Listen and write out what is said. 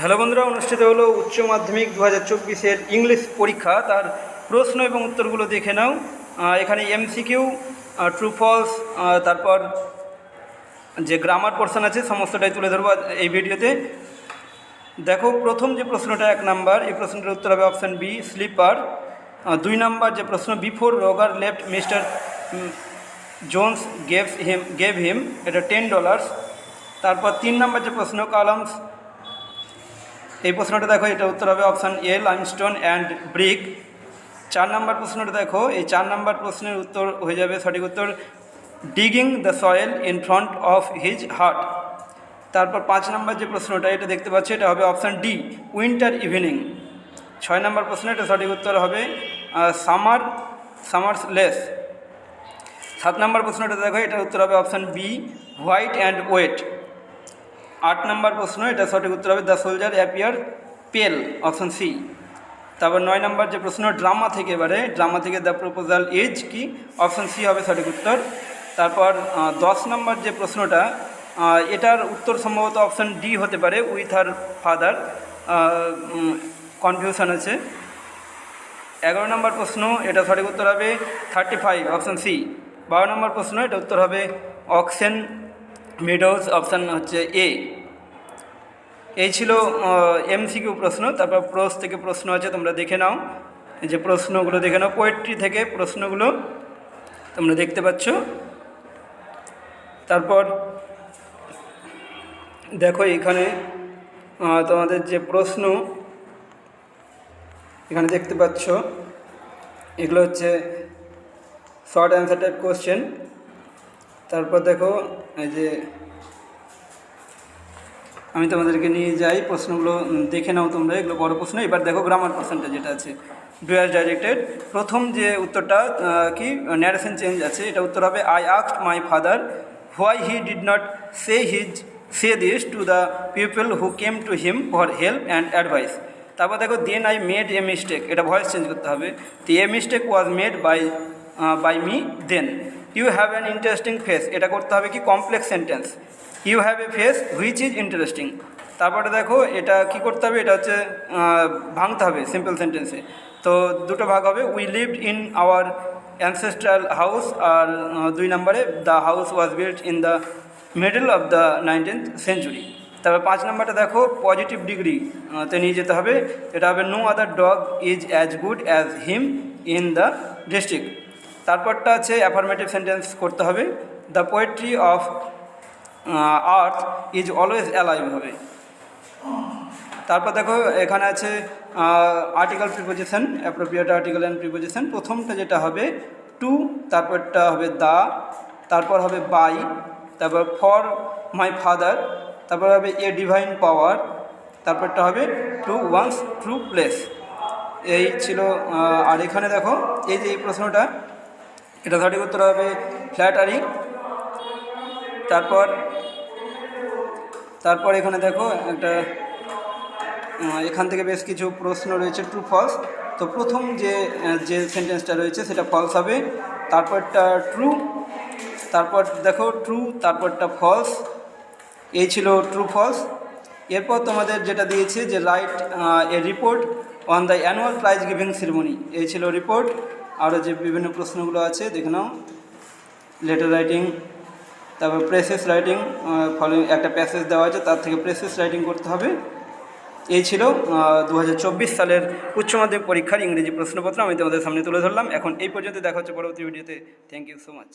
Hello বন্ধুরা, অনুষ্ঠিত হলো উচ্চ মাধ্যমিক দু হাজার চব্বিশের ইংলিশ পরীক্ষা। তার প্রশ্ন এবং উত্তরগুলো দেখে নাও। এখানে এমসিকিউ ট্রু ফলস তারপর যে গ্রামার পোর্শন আছে, সমস্তটাই তুলে ধরবো এই ভিডিওতে। দেখো, প্রথম যে প্রশ্নটা, এক নাম্বার, এই প্রশ্নটার উত্তর হবে অপশান বি স্লিপার দুই নাম্বার যে প্রশ্ন before Roger left Mr Jones gaves him gave him এটা টেন ডলার্স তারপর তিন নাম্বার যে প্রশ্ন কালামস এই প্রশ্নটা দেখো, এটা উত্তর হবে option A limestone and brick চার নাম্বার প্রশ্নটা দেখো, এই চার নাম্বার প্রশ্নের উত্তর হয়ে যাবে সঠিক উত্তর digging the soil in front of his heart তারপর পাঁচ নাম্বার যে প্রশ্নটা, এটা দেখতে পাচ্ছি, এটা হবে অপশান ডি উইন্টার ইভিনিং ছয় নাম্বার প্রশ্ন এটা সঠিক উত্তর হবে সামার সামার্স লেস সাত নাম্বার প্রশ্নটা দেখো, এটার উত্তর হবে option B white and wait আট নম্বর প্রশ্ন, এটা সঠিক উত্তর হবে, the soldier appear pale option C. তারপর নয় নম্বর যে প্রশ্ন, ড্রামা থেকে এবারে ড্রামা থেকে দ্য প্রপোজাল এজ কি অপশন সি হবে সঠিক উত্তর। তারপর দশ নম্বর যে প্রশ্নটা এটার উত্তর সম্ভবত অপশন ডি হতে পারে, উইথ হার ফাদার কনফিউশন আছে। এগারো নম্বর প্রশ্ন, এটা সঠিক উত্তর হবে, থার্টি ফাইভ অপশান সি। বারো নম্বর প্রশ্ন, এটা উত্তর হবে অক্সেন মিডোজ অপশান হচ্ছে এ এই ছিল এমসিকিউ প্রশ্ন, তারপর প্রোস থেকে প্রশ্ন আছে, তোমরা দেখে নাও। যে প্রশ্নগুলো দেখে নাও পোয়েট্রি থেকে প্রশ্নগুলো তোমরা দেখতে পাচ্ছ। তারপর দেখো এখানে তোমাদের যে প্রশ্ন, এখানে দেখতে পাচ্ছ, এগুলো হচ্ছে শর্ট অ্যান্সার টাইপ কোশ্চেন তারপর দেখো, এই যে আমি তোমাদেরকে নিয়ে যাই প্রশ্নগুলো, দেখে নাও তোমরা, এগুলো বড় প্রশ্ন। এবার দেখো গ্রামার প্রশ্নটা যেটা আছে। ডুয়ার ডাইরেক্টেড প্রথম যে উত্তরটা কি? ন্যারেশন চেঞ্জ আছে। এটা উত্তর হবে I asked my father why he did not say his say this to the people who came to him for help and advice তারপর দেখো then I made a mistake এটা ভয়েস চেঞ্জ করতে হবে। The a mistake was made by by me then you have an interesting face এটা করতে হবে কি? Complex sentence you have a face which is interesting তারপরে দেখো, এটা কি করতে হবে? এটা হচ্ছে ভাঙতে হবে সিম্পল সেন্টেন্সে তো দুটো ভাগ হবে। We lived in our ancestral house আর দুই নম্বরে the house was built in the middle of the nineteenth century তারপর পাঁচ নম্বরটা দেখো পজিটিভ ডিগ্রি তে নিয়ে যেতে হবে। এটা হবে no other dog is as good as him in the district তারপরটা আছে অ্যাফার্মেটিভ সেন্টেন্স করতে হবে। The poetry of earth is always alive হবে। তারপর দেখো, এখানে আছে article preposition appropriate article and preposition প্রথমটা যেটা হবে টু তারপরটা হবে দা তারপর হবে বাই তারপর ফর মাই ফাদার তারপর হবে এ ডিভাইন পাওয়ার তারপরটা হবে টু ওয়ান্স ট্রু প্লেস এই ছিল আর এখানে দেখো, এই যে এই প্রশ্নটা এটা সঠিক উত্তর হবে ফ্ল্যাটারিং তারপর তারপর এখানে দেখো একটা এখান থেকে বেশ কিছু প্রশ্ন রয়েছে ট্রু ফলস তো প্রথম যে যে সেন্টেন্সটা রয়েছে সেটা ফলস হবে। তারপরটা ট্রু তারপর দেখো ট্রু তারপরটা ফলস এই ছিল ট্রু ফলস এরপর তোমাদের যেটা দিয়েছে যে write a report on the annual prize giving ceremony এই ছিল রিপোর্ট আরও যে বিভিন্ন প্রশ্নগুলো আছে, দেখে নাও। লেটার রাইটিং তারপর প্রেসেস রাইটিং ফলে একটা প্যাসেজ দেওয়া আছে, তার থেকে প্রেসেস রাইটিং করতে হবে। এই ছিল দু হাজার চব্বিশ সালের উচ্চ মাধ্যমিক পরীক্ষার ইংরেজি প্রশ্নপত্র। আমি তোমাদের সামনে তুলে ধরলাম। এখন এই পর্যন্ত দেখা হচ্ছে পরবর্তী ভিডিওতে থ্যাংক ইউ সো মাচ